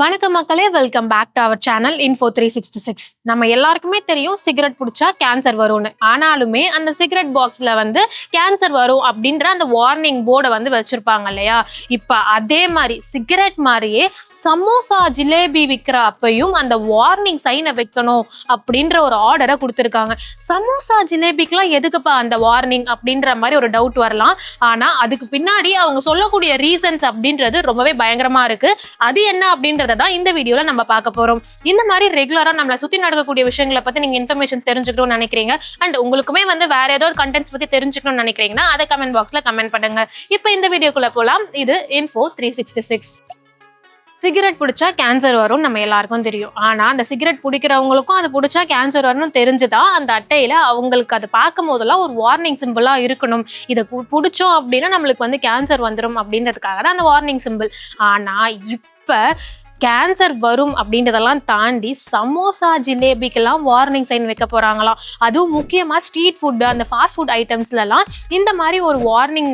வணக்கம் மக்களே welcome back to our channel info three sixty six நம்ம எல்லாருக்குமே தெரியும் சிகரெட் பிடிச்சா கேன்சர் வரும்னு. ஆனாலுமே அந்த சிகரெட் பாக்ஸில் வந்து கேன்சர் வரும் அப்படின்ற அந்த வார்னிங் போர்டை வந்து வச்சுருப்பாங்க இல்லையா? இப்போ அதே மாதிரி சிகரெட் மாதிரியே சமோசா ஜிலேபி விற்கிற அப்பையும் அந்த வார்னிங் சைனை வைக்கணும் அப்படின்ற ஒரு ஆர்டரை கொடுத்துருக்காங்க. சமோசா ஜிலேபிக்கெலாம் எதுக்குப்பா அந்த வார்னிங் அப்படின்ற மாதிரி ஒரு டவுட் வரலாம். ஆனால் அதுக்கு பின்னாடி அவங்க சொல்லக்கூடிய ரீசன்ஸ் அப்படின்றது ரொம்பவே பயங்கரமாக இருக்குது அது என்ன அப்படின்ற அப்படிங்கிறத தான் இந்த வீடியோல நம்ம பார்க்க போறோம். இந்த மாதிரி ரெகுலரா நம்மளை சுத்தி நடக்கக்கூடிய விஷயங்களை பத்தி நீங்க இன்ஃபர்மேஷன் தெரிஞ்சுக்கணும்னு நினைக்கிறீங்க. அண்ட் உங்களுக்குமே வந்து வேற ஏதோ ஒரு கண்டென்ட்ஸ் பத்தி தெரிஞ்சுக்கணும்னு நினைக்கிறீங்கன்னா அதை கமெண்ட் பாக்ஸ்ல கமெண்ட் பண்ணுங்க. இப்போ இந்த வீடியோக்குள்ள போலாம். இது info three sixty six cigarette பிடிச்சா கேன்சர் வரும் நம்ம எல்லாருக்கும் தெரியும். ஆனால் அந்த சிகரெட் பிடிக்கிறவங்களுக்கும் அது பிடிச்சா கேன்சர் வரும்னு தெரிஞ்சுதான் அந்த அட்டையில் அவங்களுக்கு அதை பார்க்கும் போதெல்லாம் ஒரு வார்னிங் சிம்பிளாக இருக்கணும். இதை பிடிச்சோம் அப்படின்னா நம்மளுக்கு வந்து கேன்சர் வந்துடும் அப்படின்றதுக்காக தான் அந்த வார்னிங் சிம்பிள் ஆனால் இப்போ கேன்சர் வரும் அப்படின்றதெல்லாம் தாண்டி சமோசா ஜிலேபிக்கெல்லாம் வார்னிங் சைன் வைக்க போகிறாங்களாம் அதுவும் முக்கியமாக ஸ்ட்ரீட் ஃபுட்டு அந்த ஃபாஸ்ட் ஃபுட் ஐட்டம்ஸ்லலாம் இந்த மாதிரி ஒரு வார்னிங்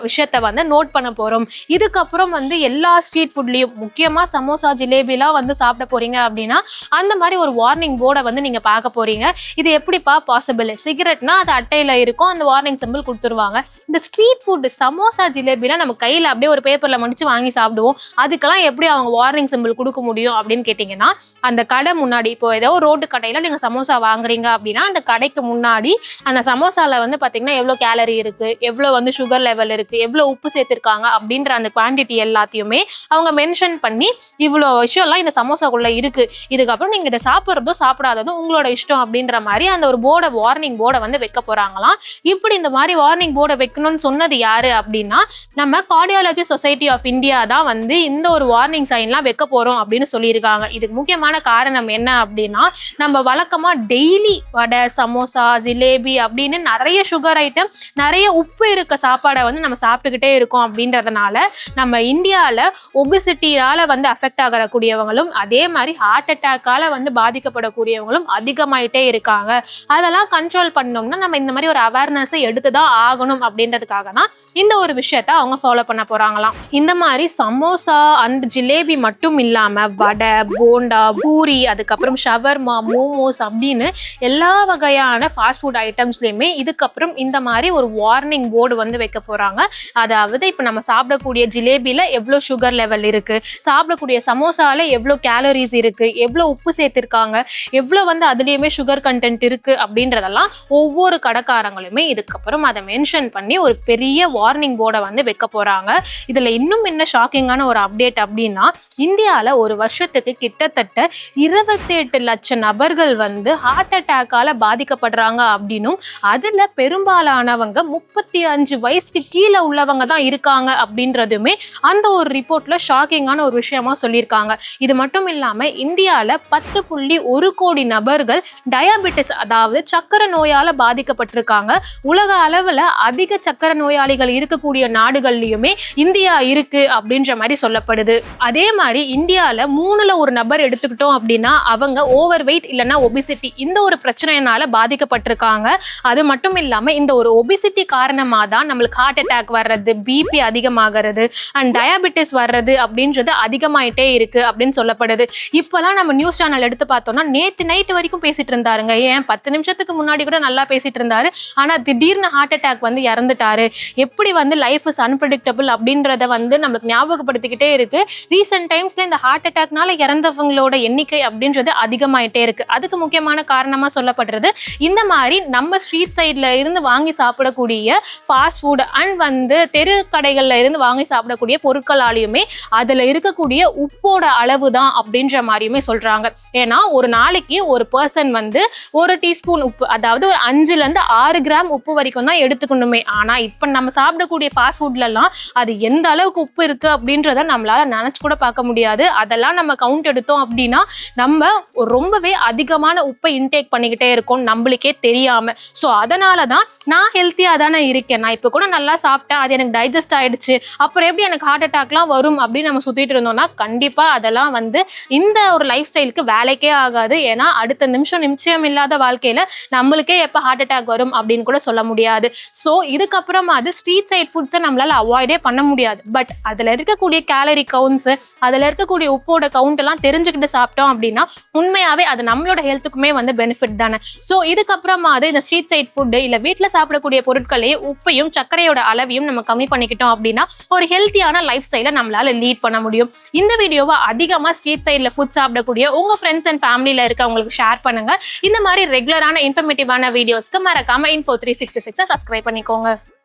விஷயத்தை வந்து நோட் பண்ண போகிறோம் இதுக்கப்புறம் வந்து எல்லா ஸ்ட்ரீட் ஃபுட்லேயும் முக்கியமாக சமோசா ஜிலேபிலாம் வந்து சாப்பிட போகிறீங்க அப்படின்னா அந்த மாதிரி ஒரு வார்னிங் போர்டை வந்து நீங்கள் பார்க்க போகிறீங்க இது எப்படிப்பா பாசிபிள் சிகரெட்னா அது அட்டையில் இருக்கும் அந்த வார்னிங் சிம்பிள் கொடுத்துருவாங்க. இந்த ஸ்ட்ரீட் ஃபுட்டு சமோசா ஜிலேபிலாம் நம்ம கையில் அப்படியே ஒரு பேப்பரில் மடித்து வாங்கி சாப்பிடுவோம். அதுக்கெல்லாம் எப்படி அவங்க வார்னிங் சிம்பிள் நம்மளுக்கு கொடுக்க முடியும் அப்படின்னு கேட்டிங்கன்னா அந்த கடை முன்னாடி இப்போ ஏதோ ஒரு ரோட்டு கடையில் நீங்கள் சமோசா வாங்குறீங்க அப்படின்னா அந்த கடைக்கு முன்னாடி அந்த சமோசாவில் வந்து பார்த்தீங்கன்னா எவ்வளோ கேலரி இருக்குது எவ்வளோ வந்து சுகர் லெவல் இருக்குது எவ்வளோ உப்பு சேர்த்துருக்காங்க அப்படின்ற அந்த குவான்டிட்டி எல்லாத்தையுமே அவங்க மென்ஷன் பண்ணி இவ்வளோ விஷயம்லாம் இந்த சமோசாக்குள்ளே இருக்குது இதுக்கப்புறம் நீங்கள் இதை சாப்பிட்றதோ சாப்பிடாததும் உங்களோட இஷ்டம் அப்படின்ற மாதிரி அந்த ஒரு போர்டை வார்னிங் போர்டை வந்து வைக்க போகிறாங்களாம் இப்படி இந்த மாதிரி வார்னிங் போர்டை வைக்கணும்னு சொன்னது யார் அப்படின்னா நம்ம கார்டியாலஜி சொசைட்டி ஆஃப் இந்தியா தான் வந்து இந்த ஒரு வார்னிங் சைன்லாம் வைக்க போகிறோம் அப்படின்னு சொல்லியிருக்காங்க. இதுக்கு முக்கியமான காரணம் என்ன அப்படின்னா நம்ம வழக்கமாக டெய்லி வடை சமோசா ஜிலேபி அப்படின்னு நிறைய சுகர் ஐட்டம் நிறைய உப்பு இருக்க சாப்பாடை வந்து நம்ம சாப்பிட்டுக்கிட்டே இருக்கோம் அப்படின்றதுனால நம்ம இந்தியாவில் ஒபிசிட்டியால் வந்து அஃபெக்ட் ஆகக்கூடியவங்களும் அதே மாதிரி ஹார்ட் அட்டாக்கால் வந்து பாதிக்கப்படக்கூடியவங்களும் அதிகமாயிட்டே இருக்காங்க. அதெல்லாம் கண்ட்ரோல் பண்ணோம்னா நம்ம இந்த மாதிரி ஒரு அவேர்னஸை எடுத்து தான் ஆகணும் அப்படின்றதுக்காக தான் இந்த ஒரு விஷயத்த அவங்க ஃபாலோ பண்ண போகிறாங்களாம் இந்த மாதிரி சமோசா அண்ட் ஜிலேபி மட்டும் இல்லாமல் வடை போண்டா பூரி அதுக்கப்புறம் ஷவர்மா மோமோஸ் அப்படின்னு எல்லா வகையான ஃபாஸ்ட் ஃபுட் ஐட்டம்ஸ்லையுமே இதுக்கப்புறம் இந்த மாதிரி ஒரு வார்னிங் போர்டு வந்து வைக்க போகிறாங்க அதாவது இப்போ நம்ம சாப்பிடக்கூடிய ஜிலேபியில் எவ்வளோ சுகர் லெவல் இருக்குது சாப்பிடக்கூடிய சமோசாவில் எவ்வளோ கேலரிஸ் இருக்குது எவ்வளோ உப்பு சேர்த்துருக்காங்க எவ்வளோ வந்து அதுலேயுமே சுகர் கண்டென்ட் இருக்குது அப்படின்றதெல்லாம் ஒவ்வொரு கடைக்காரங்களுமே இதுக்கப்புறம் அதை மென்ஷன் பண்ணி ஒரு பெரிய வார்னிங் போர்டை வந்து வைக்க போகிறாங்க இதில் இன்னும் என்ன ஷாக்கிங்கான ஒரு அப்டேட் அப்படின்னா இந்தியா இந்தியாவில் ஒரு வருஷத்துக்கு கிட்டத்தட்ட இருபத்தெட்டு லட்சம் நபர்கள் வந்து ஹார்ட் அட்டாக்கால் பாதிக்கப்படுறாங்க அப்படின்னும் அதில் பெரும்பாலானவங்க முப்பத்தி அஞ்சு வயசுக்கு கீழே உள்ளவங்க தான் இருக்காங்க அப்படின்றதுமே அந்த ஒரு ரிப்போர்ட்ல ஷாக்கிங்கான ஒரு விஷயமா சொல்லியிருக்காங்க. இது மட்டும் இல்லாமல் இந்தியாவில் பத்து புள்ளி ஒரு கோடி நபர்கள் டயாபெட்டிஸ் அதாவது சக்கரை நோயால் பாதிக்கப்பட்டிருக்காங்க. உலக அளவில் அதிக சக்கரை நோயாளிகள் இருக்கக்கூடிய நாடுகள்லையுமே இந்தியா இருக்கு அப்படின்ற மாதிரி சொல்லப்படுது. அதே மாதிரி இந்தியாவில் மூணுல ஒரு நபர் எடுத்துக்கிட்டோம் அப்படின்னா அவங்க ஓவர் வெயிட் இல்லைன்னா ஒபிசிட்டி இந்த ஒரு பிரச்சனையினால பாதிக்கப்பட்டிருக்காங்க. அது மட்டும் இல்லாமல் இந்த ஒரு ஒபிசிட்டி காரணமாக தான் நம்மளுக்கு ஹார்ட் அட்டாக் வர்றது பிபி அதிகமாகிறது அண்ட் டயாபெட்டிஸ் வர்றது அப்படின்றது அதிகமாயிட்டே இருக்கு அப்படின்னு சொல்லப்படுது. இப்போலாம் நம்ம நியூஸ் சேனல் எடுத்து பார்த்தோம்னா நேற்று நைட்டு வரைக்கும் பேசிட்டு இருந்தாருங்க. ஏன்? பத்து நிமிஷத்துக்கு முன்னாடி கூட நல்லா பேசிட்டு இருந்தாரு. ஆனால் திடீர்னு ஹார்ட் அட்டாக் வந்து இறந்துட்டாரு. எப்படி வந்து லைஃப் இஸ் அன்பிரடிக்டபிள் அப்படின்றத வந்து நம்மளுக்கு ஞாபகப்படுத்திக்கிட்டே இருக்கு. ரீசெண்ட் டைம்ஸ்ல இந்த ஹார்ட் அட்டாக்னால இறந்தவங்களோட எண்ணிக்கை அப்படின்றது அதிகமாயிட்டே இருக்கு. அதுக்கு முக்கியமான காரணமா சொல்லப்படுறது இந்த மாதிரி நம்ம ஸ்ட்ரீட் சைட்ல இருந்து வாங்கி சாப்பிடக்கூடிய ஃபாஸ்ட் ஃபுட் அண்ட் வந்து தெரு கடைகள்ல இருந்து வாங்கி சாப்பிடக்கூடிய பொருட்களாலையுமே அதுல இருக்கக்கூடிய உப்போட அளவு தான் அப்படின்ற மாதிரியுமே சொல்றாங்க. ஏன்னா ஒரு நாளைக்கு ஒரு பர்சன் வந்து ஒரு டீஸ்பூன் உப்பு அதாவது ஒரு அஞ்சுல இருந்து ஆறு கிராம் உப்பு வரைக்கும் தான் எடுத்துக்கணுமே. ஆனா இப்ப நம்ம சாப்பிடக்கூடிய ஃபாஸ்ட் ஃபுட்லலாம் அது எந்த அளவுக்கு உப்பு இருக்கு அப்படின்றத நம்மளால நினைச்சு கூட பார்க்க முடியாது. அதெல்லாம் நம்ம கவுண்ட் எடுத்தோம் அப்படின்னா நம்ம ரொம்பவே அதிகமான உப்பை இன்டேக் பண்ணிக்கிட்டே இருக்கோம் நம்மளுக்கே தெரியாமல் ஸோ அதனால தான் நான் ஹெல்த்தியாக தானே இருக்கேன். நான் இப்போ கூட நல்லா சாப்பிட்டேன். அது எனக்கு டைஜஸ்ட் ஆயிடுச்சு. அப்புறம் எப்படி எனக்கு ஹார்ட் அட்டாக்லாம் வரும் அப்படின்னு நம்ம சுற்றிட்டு இருந்தோம்னா கண்டிப்பாக அதெல்லாம் வந்து இந்த ஒரு லைஃப் ஸ்டைலுக்கு வேலைக்கே ஆகாது. ஏன்னா அடுத்த நிமிஷம் நிச்சயம் இல்லாத வாழ்க்கையில் நம்மளுக்கே எப்போ ஹார்ட் அட்டாக் வரும் அப்படின்னு கூட சொல்ல முடியாது. ஸோ இதுக்கப்புறமா அது ஸ்ட்ரீட் சைட் ஃபுட்ஸை நம்மளால அவாய்டே பண்ண முடியாது. பட் அதில் இருக்கக்கூடிய கேலரி கவுண்ட்ஸு அதில் இருக்க சேர்க்கக்கூடிய உப்போட கவுண்ட் எல்லாம் தெரிஞ்சுக்கிட்டு சாப்பிட்டோம் அப்படின்னா உண்மையாவே அது நம்மளோட ஹெல்த்துக்குமே வந்து பெனிஃபிட் தானே. ஸோ இதுக்கப்புறமா அது இந்த ஸ்ட்ரீட் சைட் ஃபுட்டு இல்லை வீட்டில் சாப்பிடக்கூடிய பொருட்களையே உப்பையும் சர்க்கரையோட அளவையும் நம்ம கம்மி பண்ணிக்கிட்டோம் அப்படின்னா ஒரு ஹெல்த்தியான லைஃப் ஸ்டைலை நம்மளால லீட் பண்ண முடியும். இந்த வீடியோவை அதிகமாக ஸ்ட்ரீட் சைடில் ஃபுட் சாப்பிடக்கூடிய உங்க ஃப்ரெண்ட்ஸ் அண்ட் ஃபேமிலியில் இருக்கவங்களுக்கு ஷேர் பண்ணுங்க. இந்த மாதிரி ரெகுலரான இன்ஃபர்மேட்டிவான வீடியோஸ்க்கு மறக்காம இன்ஃபோ த்ரீ சிக்ஸ்டி சிக்ஸை சப்ஸ்கிரைப் பண்ணிக்கோங்க.